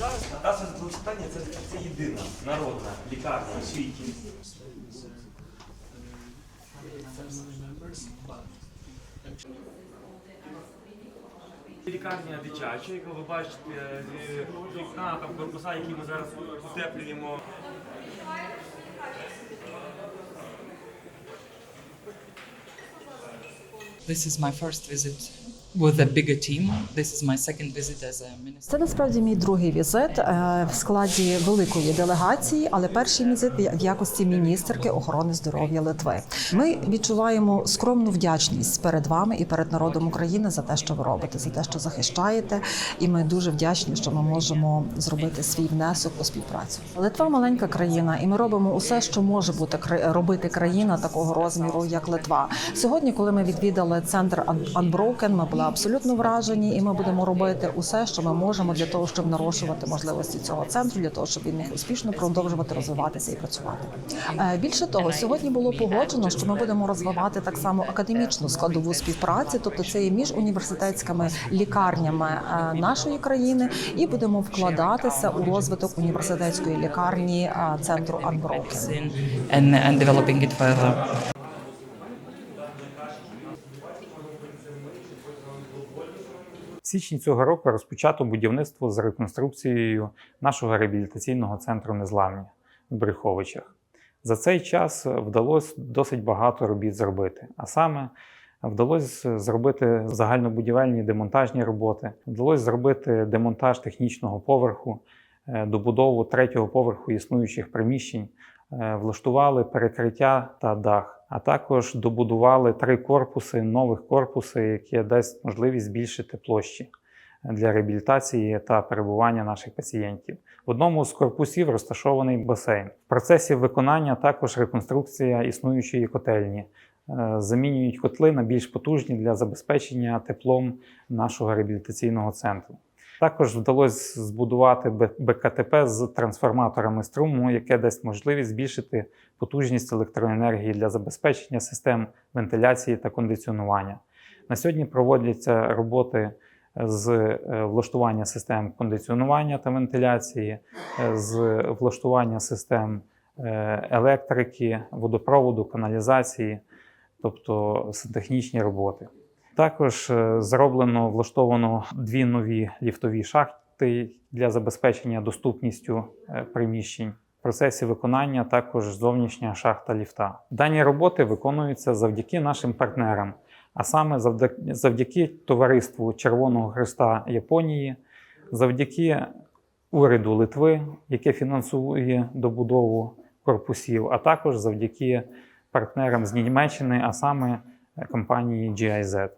Наташа Золотання це, це єдина народна лікарня у світі. Лікарня дитяча, яку ви бачите, е, вікна, там корпуса, які ми зараз утеплюємо. This is my first visit with a bigger team. This is my second visit as a minister. Це насправді мій другий візит е, в складі великої делегації, але перший візит в якості міністерки охорони здоров'я Литви. Ми відчуваємо скромну вдячність перед вами і перед народом України за те, що ви робите, за те, що захищаєте. І ми дуже вдячні, що ми можемо зробити свій внесок у співпрацю. Литва маленька країна, і ми робимо усе, що може бути робити країна такого розміру, як Литва. Сьогодні, коли ми відвідали центр Un- Unbroken, ми були абсолютно вражені, і ми будемо робити усе, що ми можемо для того, щоб нарощувати можливості цього центру, для того, щоб він міг успішно продовжувати розвиватися і працювати. Е, Більше того, сьогодні було погоджено, що ми будемо розвивати так само академічну складову співпраці, тобто це є між університетськими лікарнями е, нашої країни, і будемо вкладатися у розвиток університетської лікарні е, центру Unbroken. Січні цього року розпочато будівництво з реконструкцією нашого реабілітаційного центру Незламні в Брюховичах. За цей час вдалося досить багато робіт зробити. А саме вдалося зробити загальнобудівельні демонтажні роботи, вдалося зробити демонтаж технічного поверху, е, добудову третього поверху існуючих приміщень, влаштували перекриття та дах, а також добудували три корпуси, нових корпуси, які дасть можливість збільшити площі для реабілітації та перебування наших пацієнтів. В одному з корпусів розташований басейн. В процесі виконання також реконструкція існуючої котельні. Е, Замінюють котли на більш потужні для забезпечення теплом нашого реабілітаційного центру. Також вдалося збудувати БКТП з трансформаторами струму, яке дасть можливість збільшити потужність електроенергії для забезпечення систем вентиляції та кондиціонування. На сьогодні проводяться роботи з е, влаштування систем кондиціонування та вентиляції, е, з влаштування систем е, електрики, водопроводу, каналізації, тобто сантехнічні роботи. Також е, зроблено влаштовано дві нові ліфтові шахти для забезпечення доступністю е, приміщень. В процесі виконання також зовнішня шахта ліфта. Дані роботи виконуються завдяки нашим партнерам, а саме завдяки, товариству Червоного Христа Японії, завдяки уряду Литви, яке фінансує добудову корпусів, а також завдяки партнерам з Німеччини, а саме е, компанії GIZ.